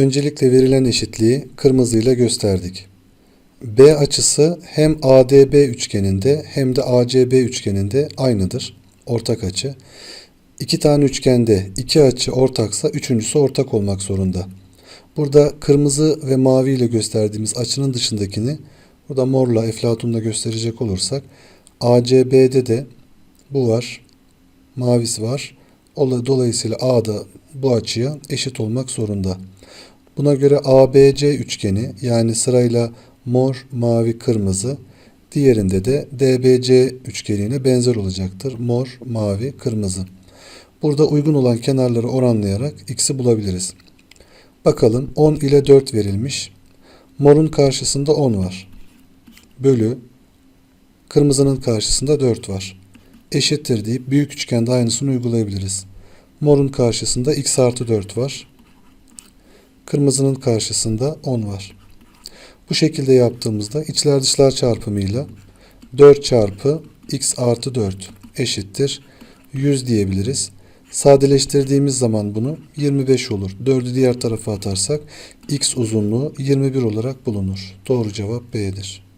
Öncelikle verilen eşitliği kırmızıyla gösterdik. B açısı hem ADB üçgeninde hem de ACB üçgeninde aynıdır. Ortak açı. İki tane üçgende iki açı ortaksa üçüncüsü ortak olmak zorunda. Burada kırmızı ve mavi ile gösterdiğimiz açının dışındakini burada morla, eflatunla gösterecek olursak ACB'de de bu var. Mavisi var. Ola- Dolayısıyla A da bu açıya eşit olmak zorunda. Buna göre ABC üçgeni yani sırayla mor, mavi, kırmızı diğerinde de DBC üçgenine benzer olacaktır. Mor, mavi, kırmızı. Burada uygun olan kenarları oranlayarak x'i bulabiliriz. Bakalım 10 ile 4 verilmiş. Morun karşısında 10 var. Bölü kırmızının karşısında 4 var. Eşittir deyip büyük üçgende aynısını uygulayabiliriz. Morun karşısında x artı 4 var. Kırmızının karşısında 10 var. Bu şekilde yaptığımızda içler dışlar çarpımıyla 4 çarpı x artı 4 eşittir 100 diyebiliriz. Sadeleştirdiğimiz zaman bunu 25 olur. 4'ü diğer tarafa atarsak x uzunluğu 21 olarak bulunur. Doğru cevap B'dir.